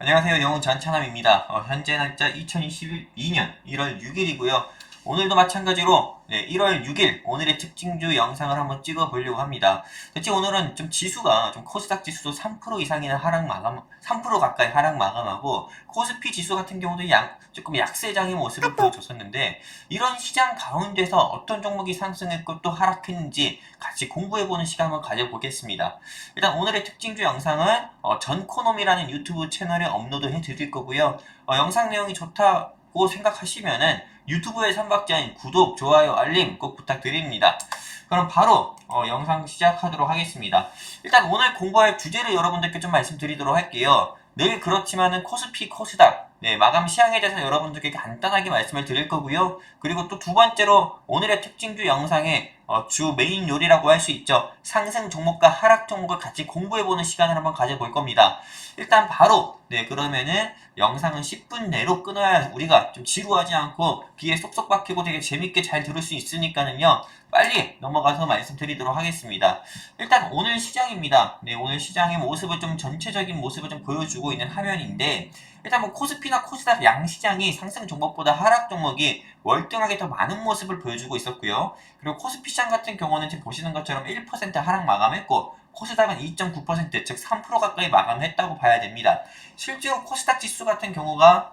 안녕하세요. 영웅 전찬함입니다. 어, 현재 날짜 2022년 1월 6일이고요. 오늘도 마찬가지로 네, 1월 6일 오늘의 특징주 영상을 한번 찍어 보려고 합니다. 대체 오늘은 좀 지수가 좀 코스닥 지수도 3% 이상이나 하락 마감 3% 가까이 하락 마감하고 코스피 지수 같은 경우도 양, 조금 약세장의 모습을 보여줬었는데 이런 시장 가운데서 어떤 종목이 상승했고 또 하락했는지 같이 공부해 보는 시간 한번 가져보겠습니다. 일단 오늘의 특징주 영상은 어, 전코놈이라는 유튜브 채널에 업로드 해 드릴 거고요. 어, 영상 내용이 좋다고 생각하시면은 유튜브의 삼박자인 구독, 좋아요, 알림 꼭 부탁드립니다. 그럼 바로 어, 영상 시작하도록 하겠습니다. 일단 오늘 공부할 주제를 여러분들께 좀 말씀드리도록 할게요. 늘 그렇지만은 코스피, 코스닥 네, 마감 시향에 대해서 여러분들께 간단하게 말씀을 드릴 거고요. 그리고 또 두 번째로 오늘의 특징주 영상의 어, 주 메인 요리라고 할 수 있죠. 상승 종목과 하락 종목을 같이 공부해보는 시간을 한번 가져볼 겁니다. 일단 바로 네 그러면은 영상은 10분 내로 끊어야 우리가 좀 지루하지 않고 귀에 쏙쏙 박히고 되게 재밌게 잘 들을 수 있으니까는요. 빨리 넘어가서 말씀드리도록 하겠습니다. 일단 오늘 시장입니다. 네, 오늘 시장의 모습을 좀 전체적인 모습을 좀 보여주고 있는 화면인데 일단 뭐 코스피나 코스닥 양시장이 상승 종목보다 하락 종목이 월등하게 더 많은 모습을 보여주고 있었고요. 그리고 코스피 시장 같은 경우는 지금 보시는 것처럼 1% 하락 마감했고 코스닥은 2.9%, 즉 3% 가까이 마감했다고 봐야 됩니다. 실제로 코스닥 지수 같은 경우가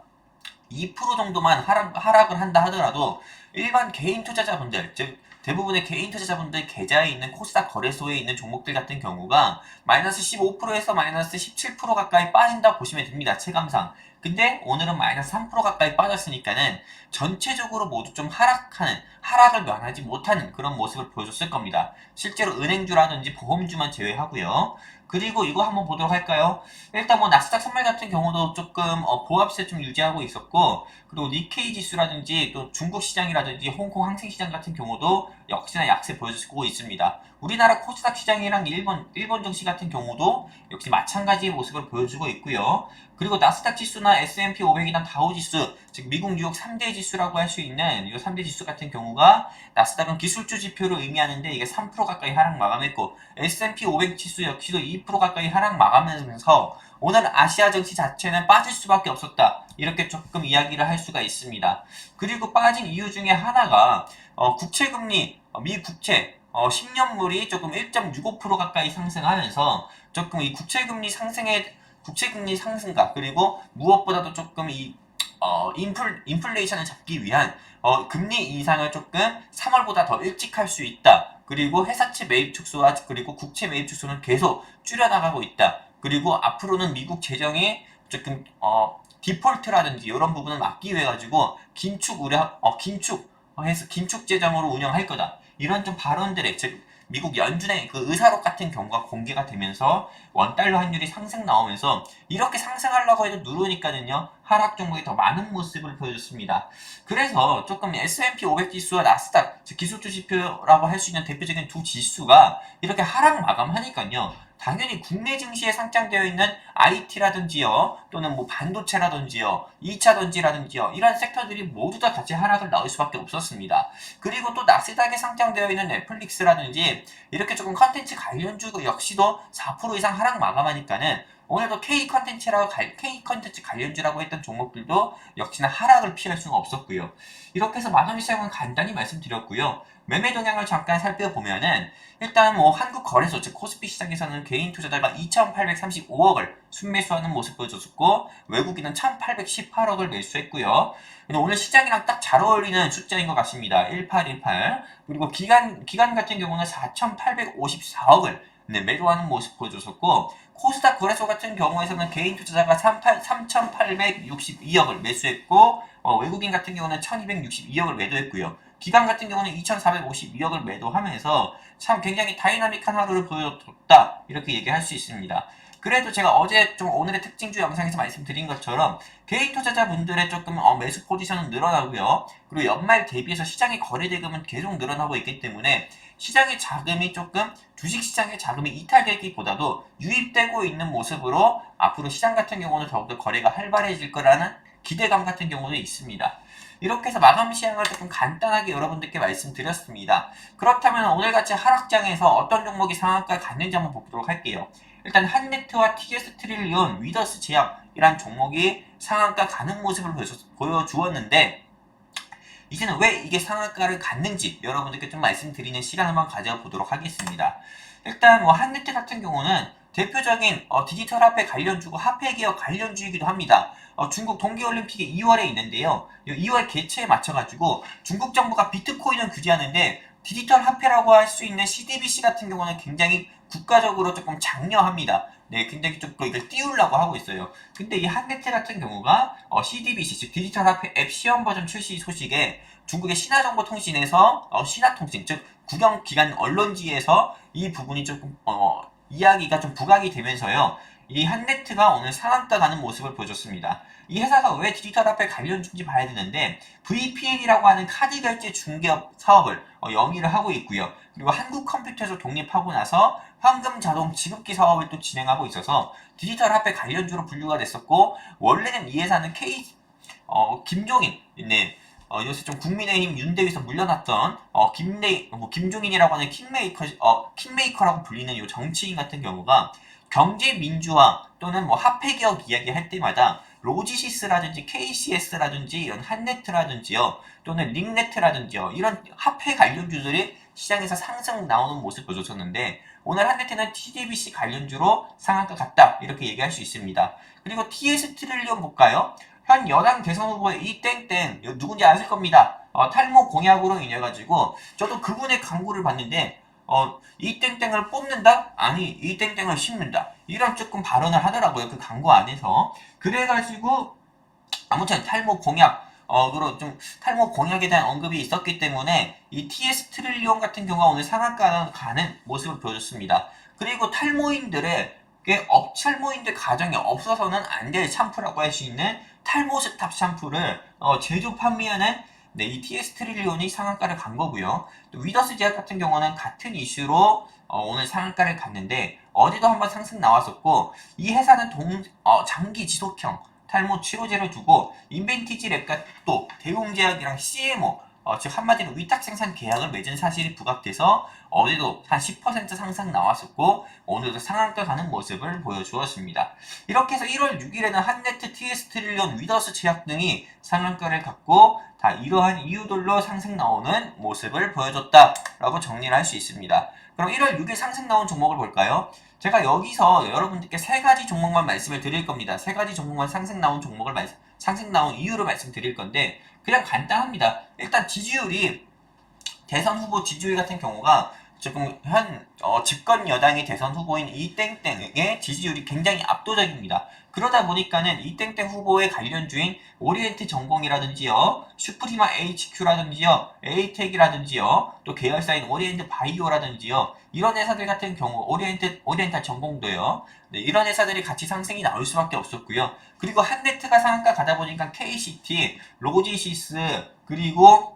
2% 정도만 하락, 하락을 한다 하더라도 일반 개인 투자자분들, 즉 대부분의 개인 투자자분들 계좌에 있는 코스닥 거래소에 있는 종목들 같은 경우가 마이너스 15%에서 마이너스 17% 가까이 빠진다 보시면 됩니다. 체감상. 근데 오늘은 마이너스 3% 가까이 빠졌으니까는 전체적으로 모두 좀 하락하는, 하락을 면하지 못하는 그런 모습을 보여줬을 겁니다. 실제로 은행주라든지 보험주만 제외하고요. 그리고 이거 한번 보도록 할까요? 일단 뭐 나스닥 선물 같은 경우도 조금 어, 보합세 좀 유지하고 있었고 그리고 니케이 지수라든지 또 중국 시장이라든지 홍콩 항생 시장 같은 경우도 역시나 약세 보여주고 있습니다. 우리나라 코스닥 시장이랑 일본 일본 증시 같은 경우도 역시 마찬가지의 모습을 보여주고 있고요. 그리고 나스닥 지수나 S&P 500이나 다우 지수, 즉 미국 뉴욕 3대 지수라고 할 수 있는 이 3대 지수 같은 경우가 나스닥은 기술주 지표를 의미하는데 이게 3% 가까이 하락 마감했고 S&P 500 지수 역시도 2% 가까이 하락 마감하면서 오늘 아시아 증시 자체는 빠질 수밖에 없었다. 이렇게 조금 이야기를 할 수가 있습니다. 그리고 빠진 이유 중에 하나가 어, 국채 금리, 어, 미 국채 어, 10년물이 조금 1.65% 가까이 상승하면서 조금 이 국채금리 상승에 국채금리 상승과 그리고 무엇보다도 조금 이 어, 인플, 인플레이션을 잡기 위한 어, 금리 인상을 조금 3월보다 더 일찍 할 수 있다. 그리고 회사채 매입 축소와 그리고 국채 매입 축소는 계속 줄여나가고 있다. 그리고 앞으로는 미국 재정이 조금 어, 디폴트라든지 이런 부분을 막기 위해 가지고 긴축 우려 어, 긴축 해서 긴축 재정으로 운영할 거다. 이런 좀 발언들에 즉 미국 연준의 그 의사록 같은 경우가 공개가 되면서 원달러 환율이 상승 나오면서 이렇게 상승하려고 해도 누르니까는요 하락 종목이 더 많은 모습을 보여줬습니다. 그래서 조금 S&P 500 지수와 나스닥 즉 기술주 지표라고 할 수 있는 대표적인 두 지수가 이렇게 하락 마감하니까요 당연히 국내 증시에 상장되어 있는 IT라든지요, 또는 뭐 반도체라든지요, 2차 전지라든지요, 이런 섹터들이 모두 다 같이 하락을 나올 수밖에 없었습니다. 그리고 또 나스닥에 상장되어 있는 넷플릭스라든지 이렇게 조금 컨텐츠 관련주 역시도 4% 이상 하락 마감하니까는 오늘도 K 컨텐츠라고 K 컨텐츠 관련주라고 했던 종목들도 역시나 하락을 피할 수가 없었고요. 이렇게 해서 마감 시장은 간단히 말씀드렸고요. 매매 동향을 잠깐 살펴보면은 일단 뭐 한국 거래소 즉 코스피 시장에서는 개인 투자자가 2,835억을 순매수하는 모습 보여줬고 외국인은 1,818억을 매수했고요. 오늘 시장이랑 딱 잘 어울리는 숫자인 것 같습니다. 1818 그리고 기간 기간 같은 경우는 4,854억을 네, 매도하는 모습 보여줬었고 코스닥 거래소 같은 경우에서는 개인 투자자가 3,862억을 매수했고 어, 외국인 같은 경우는 1,262억을 매도했고요. 기관 같은 경우는 2,452억을 매도하면서 참 굉장히 다이나믹한 하루를 보여줬다 이렇게 얘기할 수 있습니다. 그래도 제가 어제 좀 오늘의 특징주 영상에서 말씀드린 것처럼 개인 투자자분들의 조금 어, 매수 포지션은 늘어나고요. 그리고 연말 대비해서 시장의 거래 대금은 계속 늘어나고 있기 때문에 시장의 자금이 조금 주식 시장의 자금이 이탈되기보다도 유입되고 있는 모습으로 앞으로 시장 같은 경우는 더욱더 거래가 활발해질 거라는 기대감 같은 경우도 있습니다. 이렇게 해서 마감 시향을 조금 간단하게 여러분들께 말씀드렸습니다. 그렇다면 오늘같이 하락장에서 어떤 종목이 상한가에 갔는지 한번 보도록 할게요. 일단 한네트와 TS 트릴리온, 위더스 제약이란 종목이 상한가 가는 모습을 보여주- 보여주었는데 이제는 왜 이게 상한가를 갔는지 여러분들께 좀 말씀드리는 시간 한번 가져보도록 하겠습니다. 일단 뭐 한네트 같은 경우는 대표적인 어, 디지털 화폐 관련주고 화폐 기업 관련주이기도 합니다. 어, 중국 동계올림픽이 2월에 있는데요. 2월 개최에 맞춰가지고 중국 정부가 비트코인을 규제하는데 디지털 화폐라고 할 수 있는 CDBC 같은 경우는 굉장히 국가적으로 조금 장려합니다. 네, 굉장히 좀 이걸 띄우려고 하고 있어요. 근데 이 한네트 같은 경우가 어, CDBC, 즉 디지털 화폐 앱 시험 버전 출시 소식에 중국의 신화정보통신에서 어, 신화통신, 즉 국영기관 언론지에서 이 부분이 조금 어, 이야기가 좀 부각이 되면서요. 이 한네트가 오늘 상한가 가는 모습을 보여줬습니다. 이 회사가 왜 디지털 화폐 관련주인지 봐야 되는데 VPN이라고 하는 카드 결제 중개업 사업을 어, 영위를 하고 있고요. 그리고 한국 컴퓨터에서 독립하고 나서 황금 자동 지급기 사업을 또 진행하고 있어서 디지털 화폐 관련주로 분류가 됐었고 원래는 이 회사는 K 어, 김종인 네. 어, 요새 좀 국민의힘 윤대위에서 물려났던 어, 김레 뭐 김종인이라고 하는 킹메이커 어, 킹메이커라고 불리는 요 정치인 같은 경우가 경제 민주화 또는 뭐 화폐 개혁 이야기 할 때마다 로지시스라든지 KCS라든지 이런 한네트라든지요 또는 링네트라든지요 이런 화폐 관련주들이 시장에서 상승 나오는 모습 보여줬었는데 오늘 한네트는 TDBC 관련주로 상한가 갔다 이렇게 얘기할 수 있습니다. 그리고 TS 트릴리온 볼까요? 현 여당 대선 후보의 이 땡땡 누군지 아실 겁니다. 어, 탈모 공약으로 인해 가지고 저도 그분의 광고를 봤는데 어, 이 땡땡을 뽑는다? 아니 이 땡땡을 심는다. 이런 조금 발언을 하더라고요. 그 광고 안에서. 그래가지고 아무튼 탈모 공약 어그로 좀 탈모 공약에 대한 언급이 있었기 때문에 이 TS 트릴리온 같은 경우가 오늘 상한가 가는 모습을 보여줬습니다. 그리고 탈모인들의 게 업찰모인들 가정에 없어서는 안 될 샴푸라고 할 수 있는 탈모 스탑 샴푸를 어, 제조 판매하는 네, 이 TS 트릴리온이 상한가를 간 거고요. 또 위더스 제약 같은 경우는 같은 이슈로 어, 오늘 상한가를 갔는데 어제도 한번 상승 나왔었고 이 회사는 동, 어, 장기 지속형 탈모 치료제를 두고 인벤티지 랩과 또 대웅제약이랑 CMO 어, 즉 한마디로 위탁 생산 계약을 맺은 사실이 부각돼서 어제도 한 10% 상승 나왔었고 오늘도 상한가 가는 모습을 보여주었습니다. 이렇게 해서 1월 6일에는 한네트, TS 트릴리온, 위더스 제약 등이 상한가를 갖고 다 이러한 이유들로 상승 나오는 모습을 보여줬다라고 정리를 할 수 있습니다. 그럼 1월 6일 상승 나온 종목을 볼까요? 제가 여기서 여러분들께 세 가지 종목만 말씀을 드릴 겁니다. 세 가지 종목만 상승 나온 종목을 말, 상승 나온 이유를 말씀드릴 건데 그냥 간단합니다. 일단 지지율이 대선 후보 지지율 같은 경우가 지금 현 어, 집권 여당의 대선 후보인 이땡땡의 지지율이 굉장히 압도적입니다. 그러다 보니까는 이땡땡 후보의 관련주인 오리엔트 전공이라든지요, 슈프리마 HQ라든지요, 에이텍이라든지요, 또 계열사인 오리엔트 바이오라든지요, 이런 회사들 같은 경우 오리엔트 오리엔탈 전공도요. 네, 이런 회사들이 같이 상승이 나올 수밖에 없었고요. 그리고 한네트가 상한가 가다 보니까 KCT, 로지시스 그리고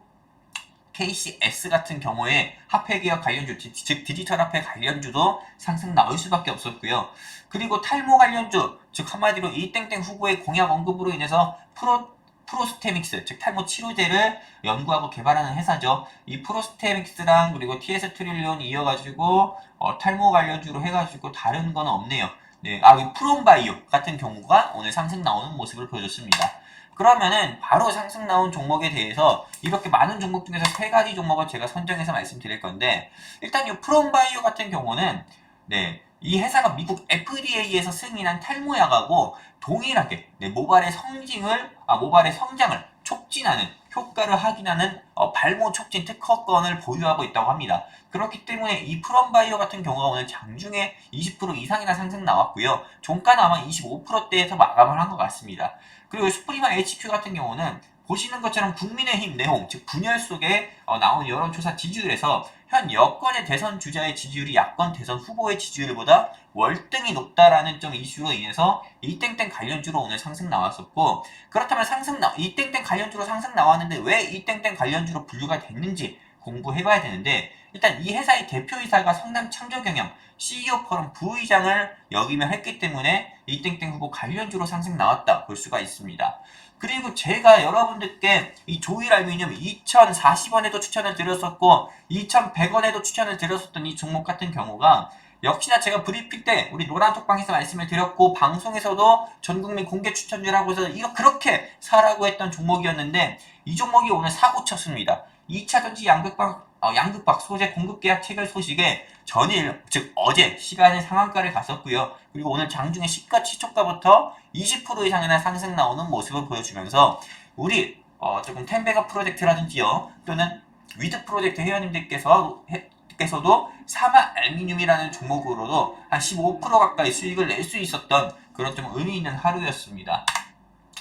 KCS 같은 경우에 화폐 기업 관련주, 디- 즉 디지털 화폐 관련주도 상승 나올 수밖에 없었고요. 그리고 탈모 관련주, 즉 한마디로 이 땡땡 후보의 공약 언급으로 인해서 프로 프로스테믹스, 즉 탈모 치료제를 연구하고 개발하는 회사죠. 이 프로스테믹스랑 그리고 TS 트릴리온 이어가지고 어, 탈모 관련주로 해가지고 다른 건 없네요. 네, 아, 이 프롬바이오 같은 경우가 오늘 상승 나오는 모습을 보여줬습니다. 그러면은 바로 상승 나온 종목에 대해서 이렇게 많은 종목 중에서 세 가지 종목을 제가 선정해서 말씀드릴 건데 일단 이 프롬바이오 같은 경우는 네, 이 회사가 미국 FDA에서 승인한 탈모약하고 동일하게 네, 모발의 성징을 아 모발의 성장을 촉진하는 효과를 확인하는 어, 발모 촉진 특허권을 보유하고 있다고 합니다. 그렇기 때문에 이 프롬바이오 같은 경우가 오늘 장중에 20% 이상이나 상승 나왔고요. 종가는 아마 25%대에서 마감을 한 것 같습니다. 그리고 슈프리마 HQ 같은 경우는 보시는 것처럼 국민의힘 내용, 즉 분열 속에 어, 나온 여론조사 지지율에서 현 여권의 대선 주자의 지지율이 야권 대선 후보의 지지율보다 월등히 높다라는 좀 이슈로 인해서 이 땡땡 관련주로 오늘 상승 나왔었고 그렇다면 상승 나 이 땡땡 관련주로 상승 나왔는데 왜 이 땡땡 관련주로 분류가 됐는지 공부해봐야 되는데 일단 이 회사의 대표이사가 성남 창조경영 CEO 포럼 부의장을 역임을 했기 때문에 이 땡땡 후보 관련주로 상승 나왔다 볼 수가 있습니다. 그리고 제가 여러분들께 이 조일 알루미늄 2,040원에도 추천을 드렸었고 2,100원에도 추천을 드렸었던 이 종목 같은 경우가 역시나 제가 브리핑 때 우리 노란톡방에서 말씀을 드렸고 방송에서도 전국민 공개 추천주를 하고서 이거 그렇게 사라고 했던 종목이었는데 이 종목이 오늘 사고 쳤습니다. 2차 전지 양극박 어, 양극박 소재 공급 계약 체결 소식에 전일 즉 어제 시간의 상한가를 갔었고요. 그리고 오늘 장중에 시가 시초가부터 20% 이상이나 상승 나오는 모습을 보여주면서 우리 어, 조금 텐베가 프로젝트라든지요 또는 위드 프로젝트 회원님들께서 해- 께서도 사마 알미늄이라는 종목으로도 한 15% 가까이 수익을 낼 수 있었던 그런 좀 의미 있는 하루였습니다.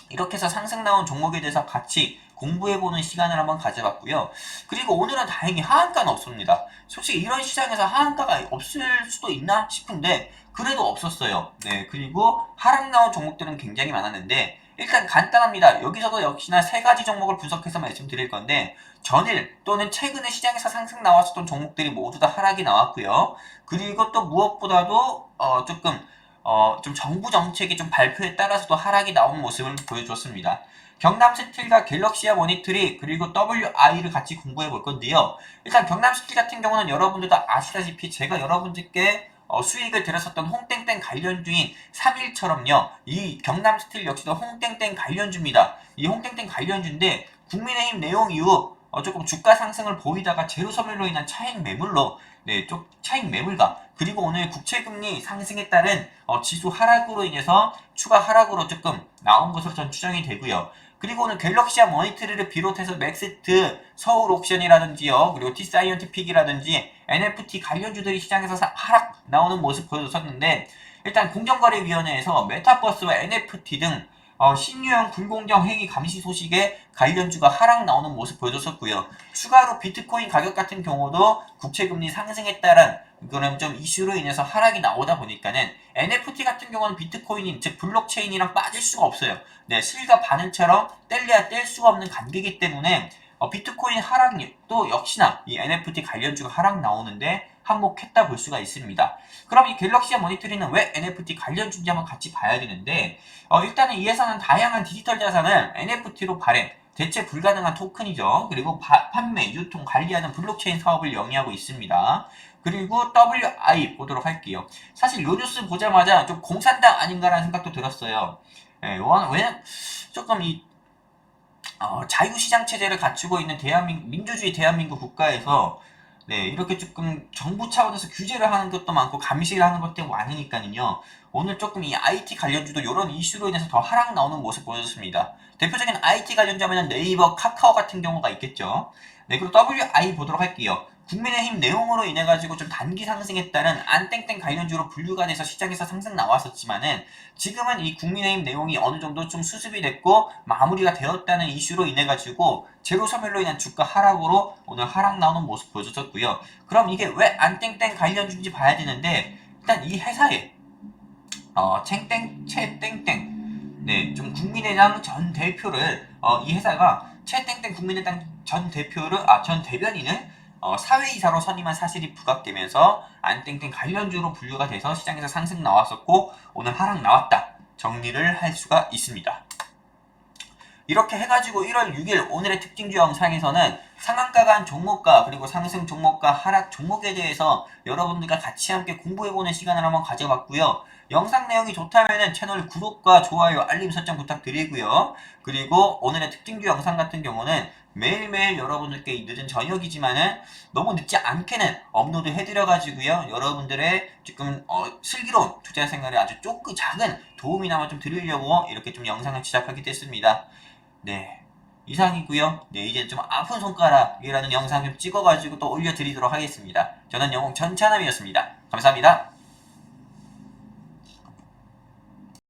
이렇게 해서 상승 나온 종목에 대해서 같이 공부해보는 시간을 한번 가져봤고요. 그리고 오늘은 다행히 하한가는 없습니다. 솔직히 이런 시장에서 하한가가 없을 수도 있나 싶은데 그래도 없었어요. 네, 그리고 하락 나온 종목들은 굉장히 많았는데 일단 간단합니다. 여기서도 역시나 세 가지 종목을 분석해서 말씀드릴 건데 전일 또는 최근에 시장에서 상승 나왔었던 종목들이 모두 다 하락이 나왔고요. 그리고 또 무엇보다도 어, 조금 어, 좀 정부 정책의 좀 발표에 따라서도 하락이 나온 모습을 보여줬습니다. 경남 스틸과 갤럭시아 모니터리 그리고 WI를 같이 공부해 볼 건데요. 일단 경남 스틸 같은 경우는 여러분들도 아시다시피 제가 여러분들께 어, 수익을 들었었던 홍땡땡 관련주인 3일처럼요. 이 경남 스틸 역시도 홍땡땡 관련주입니다. 이 홍땡땡 관련주인데 국민의힘 내용 이후 어, 조금 주가 상승을 보이다가 제로 섬유로 인한 차익 매물로 네, 좀 차익 매물가 그리고 오늘 국채금리 상승에 따른 어, 지수 하락으로 인해서 추가 하락으로 조금 나온 것으로 전 추정이 되고요. 그리고 오늘 갤럭시아 모니터리를 비롯해서 맥스트, 서울 옵션이라든지요, 그리고 티사이언티픽이라든지 NFT 관련주들이 시장에서 사- 하락 나오는 모습 보여줬었는데 일단 공정거래위원회에서 메타버스와 NFT 등 어, 신유형 불공정 행위 감시 소식에 관련주가 하락 나오는 모습 보여줬었고요. 추가로 비트코인 가격 같은 경우도 국채금리 상승에 따른 그런 좀 이슈로 인해서 하락이 나오다 보니까는 NFT 같은 경우는 비트코인이 즉 블록체인이랑 빠질 수가 없어요. 네, 실과 반응처럼 뗄래야 뗄 수가 없는 관계이기 때문에 어, 비트코인 하락도 역시나 이 NFT 관련주가 하락 나오는데 한몫했다 볼 수가 있습니다. 그럼 이 갤럭시아 모니터링은 왜 NFT 관련주인지 한번 같이 봐야 되는데 어, 일단은 이 회사는 다양한 디지털 자산을 NFT로 발행, 대체 불가능한 토큰이죠. 그리고 바- 판매, 유통, 관리하는 블록체인 사업을 영위하고 있습니다. 그리고 WI 보도록 할게요. 사실 요 뉴스 보자마자 좀 공산당 아닌가라는 생각도 들었어요. 예, 원- 왜 조금 이 어, 자유시장 체제를 갖추고 있는 대한민국 민주주의 대한민국 국가에서 네 이렇게 조금 정부 차원에서 규제를 하는 것도 많고 감시를 하는 것도 많으니까는요 오늘 조금 이 IT 관련주도 이런 이슈로 인해서 더 하락 나오는 모습 보여줬습니다. 대표적인 IT 관련주 하면 네이버, 카카오 같은 경우가 있겠죠. 네 그리고 WI 보도록 할게요. 국민의힘 내용으로 인해 가지고 좀 단기 따른 안땡땡 관련주로 분류가 돼서 시장에서 상승 나왔었지만은 지금은 이 국민의힘 내용이 어느 정도 좀 수습이 됐고 마무리가 되었다는 이슈로 인해 가지고 제로 섬유로 인한 주가 하락으로 오늘 하락 나오는 모습 보여줬었고요. 그럼 이게 왜 안땡땡 관련주인지 봐야 되는데 일단 이 회사에 어 챙땡 채땡땡 네 좀 국민의당 전 대표를 어, 이 회사가 채땡땡 국민의당 전 대표를 아 전 대변인을 어, 사회이사로 선임한 사실이 부각되면서 안땡땡 관련주로 분류가 돼서 시장에서 상승 나왔었고 오늘 하락 나왔다 정리를 할 수가 있습니다. 이렇게 해가지고 1월 6일 오늘의 특징주 영상에서는 상한가 간 종목과 그리고 상승 종목과 하락 종목에 대해서 여러분들과 같이 함께 공부해보는 시간을 한번 가져봤고요. 영상 내용이 좋다면 채널 구독과 좋아요, 알림 설정 부탁드리고요. 그리고 오늘의 특징주 영상 같은 경우는 매일매일 여러분들께 이 늦은 저녁이지만은 너무 늦지 않게는 업로드 해드려가지고요. 여러분들의 지금 어, 슬기로운 투자 생활에 아주 조금 작은 도움이나마 좀 드리려고 이렇게 좀 영상을 시작하게 됐습니다. 네. 이상이고요. 네, 이제 좀 아픈 손가락이라는 영상 좀 찍어가지고 또 올려드리도록 하겠습니다. 저는 영웅 전찬함이었습니다. 감사합니다.